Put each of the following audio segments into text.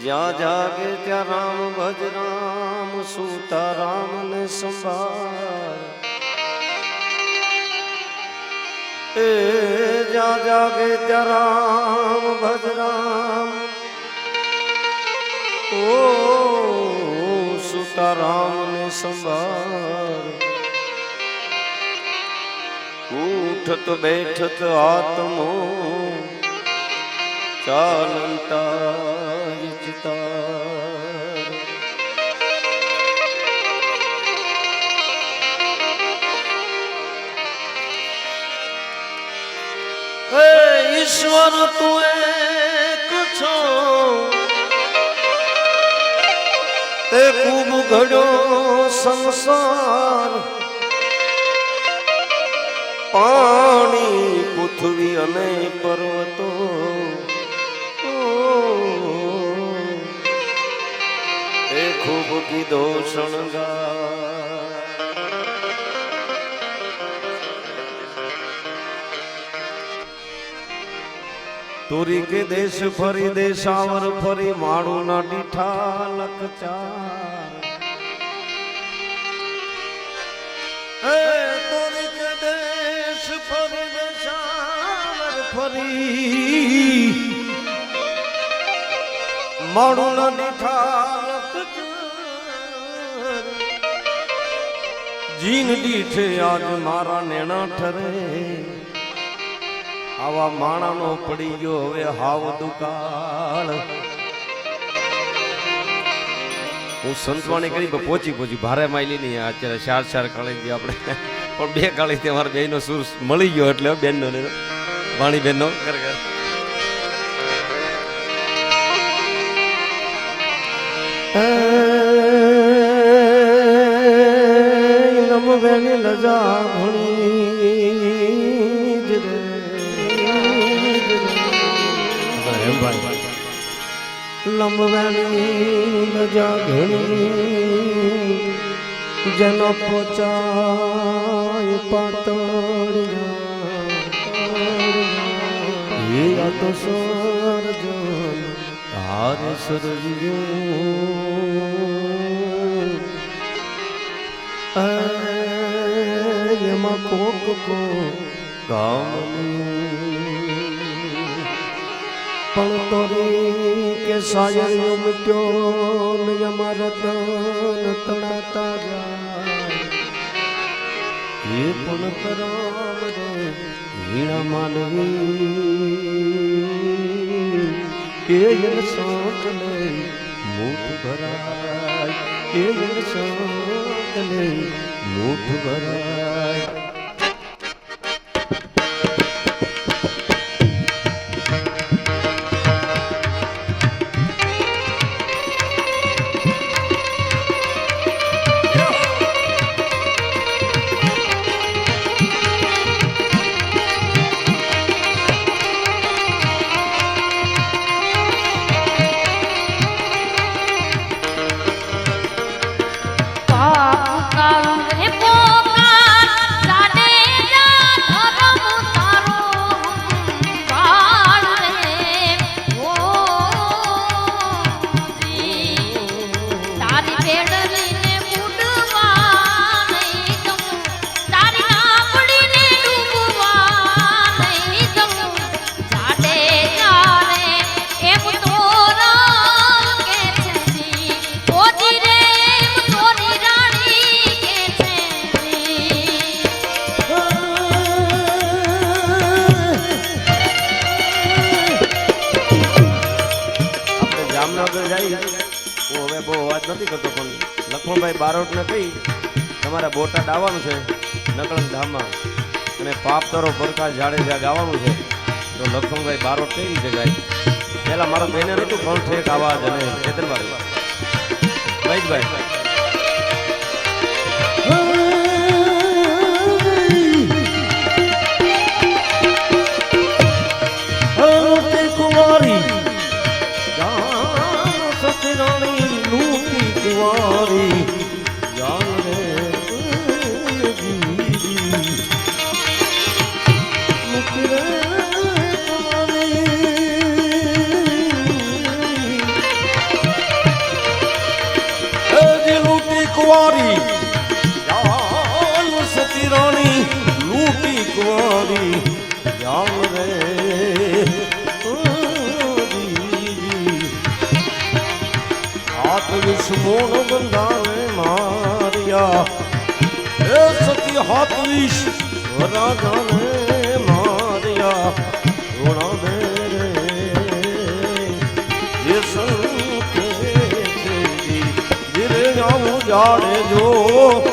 જ્યાં જાગે ત્યાં રામ, ભજ રામ, સુતા રામ ને સંભાળ. એ જ્યાં જાગે ત્યાં રામ, ભજ રામ, ઓ સુતા રામ ને સંભાળ. ઉઠત બેઠત આત્મો ચાલંતા હે ઈશ્વર તું એક છો. તે ખૂબ ઘડ્યો સંસાર. પાણી પૃથ્વી અને પર્વતો. ખૂબ કીધો શણગા તોરી કે દેશ ફરી દેશાવર ફરી માળું ના લકચાર હે તુરી કે દેશ ફરી દેશાવર ફરી માળું ના દીઠા જીન દીઠે આજ મારા નેણા ઠરે. આવા માણાનો પડી ગયો હવે હાવ દુકાળ. હું સંતવાણી કરી પહોંચી પહોંચી ભારે માયલી નહીં અત્યારે ચાર ચાર કાળી આપણે પણ બે કાળી ત્યાં મારા બેનો સુર મળી ગયો એટલે બેનનો ને વાણી બેનનો. ખરેખર નમ બેની લજા ઘણી જ લંબવાની લજા ઘણી જન પોચાય પાતળિયા તો સર્જન. તારે સર્જ્યું. એમાં કોક કો પણ તોરી કે સાયર ઉમટ્યો ને અમારા તન તણાતા જાય એ પણ કરામ રે વીણા માનવી. એ એન સાંક લે મૂઠ ભરાય એ એન સાંક લે મોઠ ભરાય તારી બેડલીને લખમણભાઈ બારોટને કહી તમારે બોટાદ આવવાનું છે નકળન ધામમાં. અને પાપ પાપતરો જાડે જાડેજા ગાવાનું છે. તો લખમણભાઈ બારોટ કઈ રીતે ગાય? પહેલા મારો બેને નતું પણ ઠેક આવાજ અને ચેતનભાઈ મહેશભાઈ. કુંવારી. જાન સતી રાણી, લૂટી કુંવારી. જાન રે. હાથ વિષમોણ બંધાને માર્યા. એ સતી, હાથ વિશ રાજાને માર્યા. રોણા જાઉં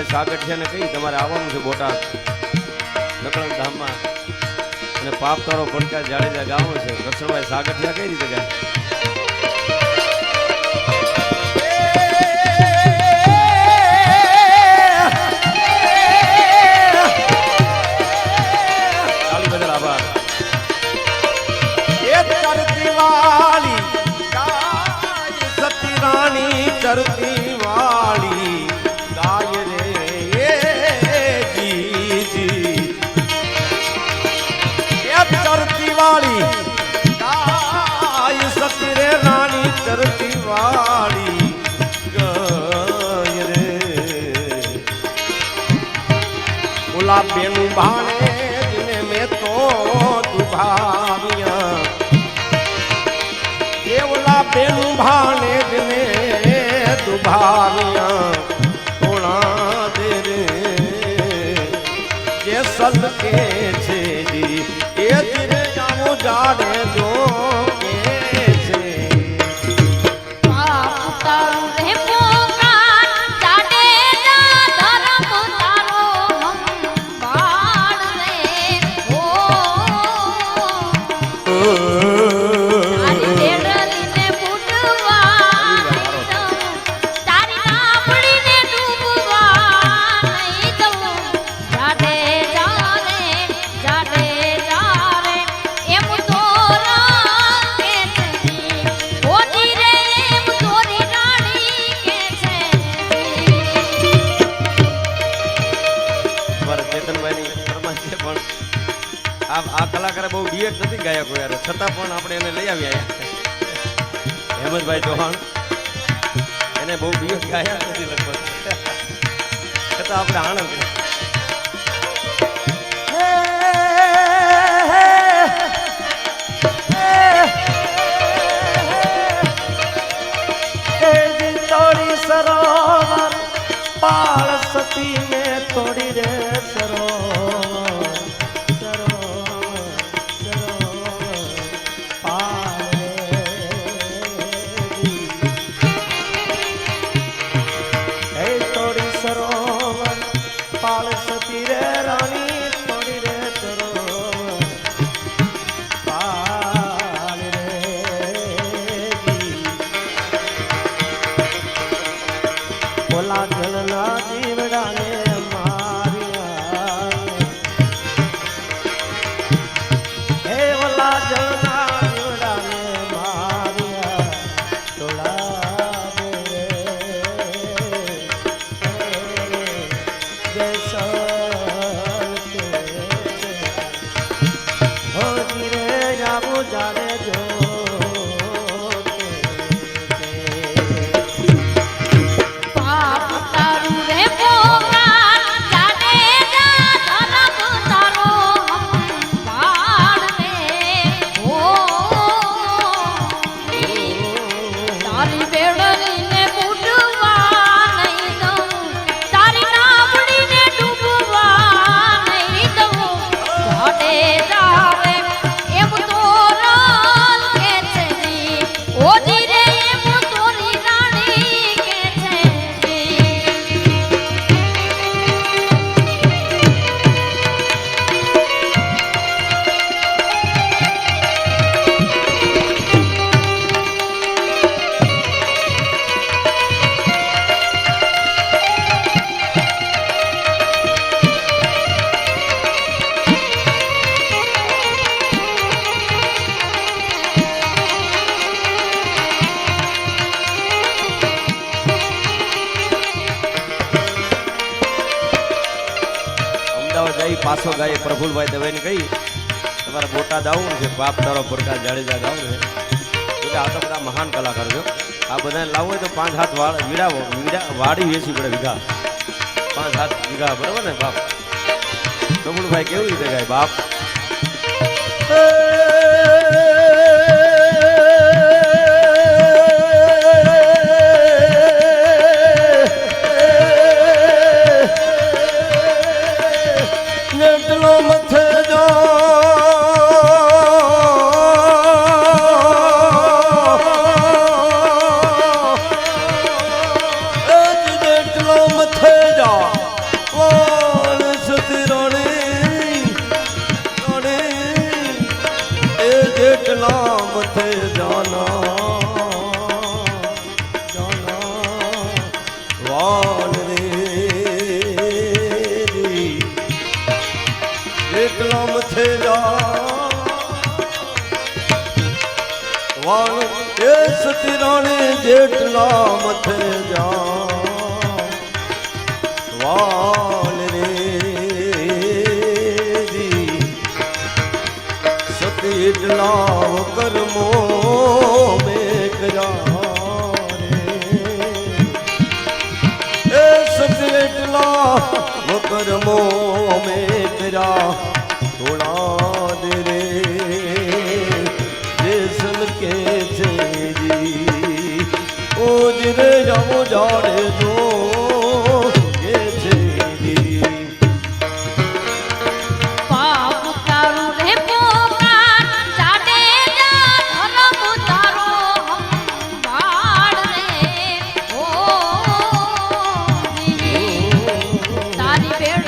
કરશનભાઈ સાગઠિયાને કહી, તમારે આવવાનું છે બોટાદ, નકળંગ ધામમાં. અને પાપ તારો પડકાર જાડેજા ગામો છે. કરશનભાઈ સાગઠિયા કઈ રીતે ગાય ઓલા બેનું ભાણે દિને મેં તો દુભાવ્યા. એ ઓલા બેનું ભાણે દિને દુભાવ્યા. ઓણા દે રે જે સલકે છે જી, એ ધીરે જાણું જાડે જો એને લઈ આવ્યા. હેમંતભાઈ ચૌહાણ. એને બહુ ડિએટ ગાયા નથી લગભગ. છતાં આપણે આણંદ સરોવર, પાળ સતી મેં તોડી રે પાછો ગાય પ્રફુલભાઈ દવેને કહી, તમારે બોટાદ આવવું છે, બાપ તારો પ્રકાશ જાડેજા ગાવું છે. એટલે આ તો બધા મહાન કલાકાર છો. આ બધાને લાવવું હોય તો પાંચ હાથ વાળ વીડા વીડા વાડી વેચવી પડે વીઘા. પાંચ હાથ વીઘા, બરાબર ને બાપ? પ્રફુલભાઈ કેવી રીતે ગાય, બાપ? જેટલા મથે જા વાલ રે સતી એટલા કર્મો મેં કર્યા એ સતી એટલા જી. તારી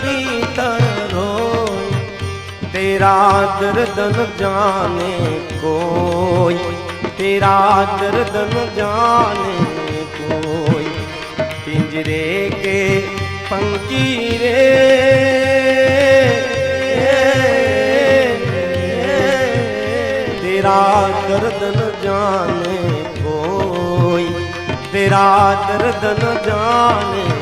भीतर रोए तेरा दर्दन जाने कोई तेरा दर्दन जाने कोई पिंजरे के पंखी तेरा दर्दन जाने कोई तेरा दर्दन जाने